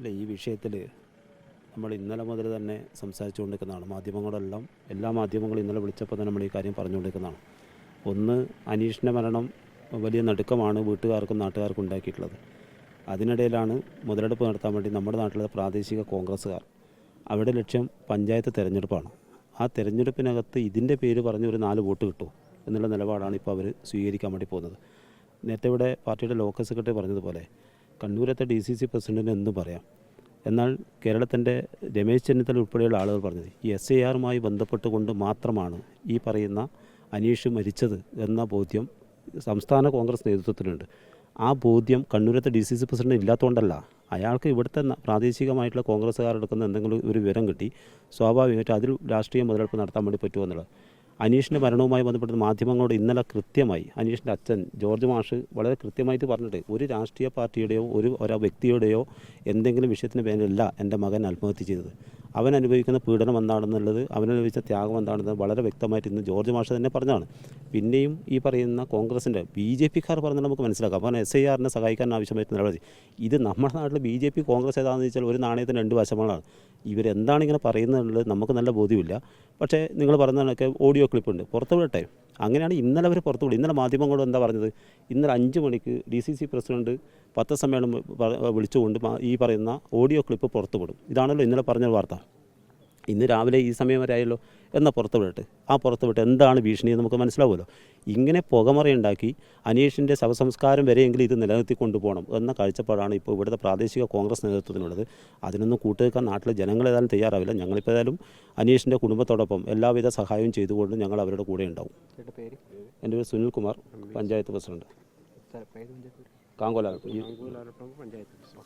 ഇല്ല ഈ വിഷയത്തിൽ നമ്മൾ ഇന്നലെ മുതൽ തന്നെ സംസാരിച്ചുകൊണ്ടിരിക്കുന്നതാണ് മാധ്യമങ്ങളെല്ലാം എല്ലാ മാധ്യമങ്ങളും ഇന്നലെ വിളിച്ചപ്പോൾ തന്നെ നമ്മൾ ഈ കാര്യം പറഞ്ഞുകൊണ്ടിരിക്കുന്നതാണ് ഒന്ന് അനീഷിന്റെ മരണം വലിയ നടുക്കമാണ് വീട്ടുകാർക്കും നാട്ടുകാർക്കും ഉണ്ടാക്കിയിട്ടുള്ളത്. അതിനിടയിലാണ് മുതലെടുപ്പ് നടത്താൻ വേണ്ടി നമ്മുടെ നാട്ടിലെ പ്രാദേശിക കോൺഗ്രസ്സുകാർ അവരുടെ ലക്ഷ്യം പഞ്ചായത്ത് തിരഞ്ഞെടുപ്പാണ്. ആ തിരഞ്ഞെടുപ്പിനകത്ത് ഇതിന്റെ പേര് പറഞ്ഞ് ഒരു നാല് വോട്ട് കിട്ടും എന്നുള്ള നിലപാടാണ് ഇപ്പോൾ അവർ സ്വീകരിക്കാൻ വേണ്ടി പോകുന്നത്. നേരത്തെ ഇവിടെ പാർട്ടിയുടെ ലോക്കൽ സെക്രട്ടറി പറഞ്ഞതുപോലെ കണ്ണൂരത്തെ ഡി സി സി പ്രസിഡന്റിന് എന്ന് പറയാം. എന്നാൽ കേരളത്തിന്റെ രമേശ് ചെന്നിത്തല ഉൾപ്പെടെയുള്ള ആളുകൾ പറഞ്ഞത് ഈ എസ് ഐ ആറുമായി ബന്ധപ്പെട്ടുകൊണ്ട് മാത്രമാണ് ഈ പറയുന്ന അനീഷ് മരിച്ചത് എന്ന ബോധ്യം സംസ്ഥാന കോൺഗ്രസ് നേതൃത്വത്തിലുണ്ട് ആ ബോധ്യം കണ്ണൂരത്തെ ഡി സി സി പ്രസിഡന്റ് ഇല്ലാത്തതുകൊണ്ടല്ല അയാൾക്ക് ഇവിടുത്തെ പ്രാദേശികമായിട്ടുള്ള പ്രാദേശികമായിട്ടുള്ള കോൺഗ്രസ്സുകാരെടുക്കുന്ന എന്തെങ്കിലും ഒരു വിവരം കിട്ടി. സ്വാഭാവികമായിട്ട് അതിൽ രാഷ്ട്രീയ മുതലെടുപ്പ് നടത്താൻ വേണ്ടി പറ്റുമോ എന്നുള്ളത്. അനീഷിന്റെ മരണവുമായി ബന്ധപ്പെട്ട് മാധ്യമങ്ങളോട് ഇന്നലെ കൃത്യമായി അനീഷിന്റെ അച്ഛൻ ജോർജ് മാഷ് വളരെ കൃത്യമായിട്ട് പറഞ്ഞിട്ട് ഒരു രാഷ്ട്രീയ പാർട്ടിയുടെയോ ഒരു ഒരാ വ്യക്തിയുടെയോ എന്തെങ്കിലും വിഷയത്തിന് പേരിലല്ല എന്റെ മകൻ ആത്മഹത്യ ചെയ്തത്. അവൻ അനുഭവിക്കുന്ന പീഡനം എന്താണെന്നുള്ളത് അവൻ അനുഭവിച്ച ത്യാഗം എന്താണെന്ന് വളരെ വ്യക്തമായിട്ട് ഇന്ന് ജോർജ് മാഷ തന്നെ പറഞ്ഞതാണ്. പിന്നെയും ഈ പറയുന്ന കോൺഗ്രസിന്റെ ബി ജെ പിക്കാർ പറഞ്ഞാൽ നമുക്ക് മനസ്സിലാക്കാം. അപ്പോൾ എസ് ഐ ആറിനെ സഹായിക്കാൻ ആവശ്യമായിട്ട് നിലവിളി ഇത് നമ്മുടെ നാട്ടിൽ ബി ജെ പി കോൺഗ്രസ് ഏതാണെന്ന് വെച്ചാൽ ഒരു നാണയത്തിന് രണ്ട് വശങ്ങളാണ്. ഇവരെന്താണ് ഇങ്ങനെ പറയുന്നത് നമുക്ക് നല്ല ബോധ്യമില്ല. പക്ഷേ നിങ്ങൾ പറഞ്ഞതൊക്കെ ഓഡിയോ ക്ലിപ്പുണ്ട്. ഉണ്ട് പുറത്ത് വിടട്ടെ അങ്ങനെയാണ് ഇന്നലെ അവർ പുറത്തു വിടും ഇന്നലെ മാധ്യമങ്ങളോട് എന്താ പറഞ്ഞത്? ഇന്നലെ അഞ്ച് മണിക്ക് ഡി സി സി പ്രസിഡന്റ് പത്രസമ്മേളനം വിളിച്ചുകൊണ്ട് ഈ പറയുന്ന ഓഡിയോ ക്ലിപ്പ് പുറത്തുവിടും ഇതാണല്ലോ ഇന്നലെ പറഞ്ഞ വാർത്ത. ഇന്ന് രാവിലെ ഈ സമയം വരെ ആയല്ലോ എന്നാൽ പുറത്ത് വിടട്ടെ? ആ പുറത്ത് വിട്ട് എന്താണ് ഭീഷണി എന്ന് നമുക്ക് മനസ്സിലാവുമല്ലോ. ഇങ്ങനെ പുകമറയുണ്ടാക്കി അനീഷിന്റെ ശവസംസ്കാരം വരെയെങ്കിലും ഇത് നിലനിർത്തി കൊണ്ടുപോകണം എന്ന കാഴ്ചപ്പാടാണ് ഇപ്പോൾ ഇവിടുത്തെ പ്രാദേശിക കോൺഗ്രസ് നേതൃത്വത്തിനുള്ളത്. അതിനൊന്നും കൂട്ടുനിൽക്കാൻ നാട്ടിലെ ജനങ്ങൾ ഏതായാലും തയ്യാറാവില്ല. ഞങ്ങളിപ്പോൾ ഏതായാലും അനീഷിന്റെ കുടുംബത്തോടൊപ്പം എല്ലാവിധ സഹായവും ചെയ്തുകൊണ്ട് ഞങ്ങൾ അവരുടെ കൂടെ ഉണ്ടാവും. എന്റെ പേര് സുനിൽ കുമാർ പഞ്ചായത്ത് പ്രസിഡന്റ്. സ്ഥലം- പേര് പഞ്ചായത്ത് കാങ്കോല ഈ പഞ്ചായത്ത്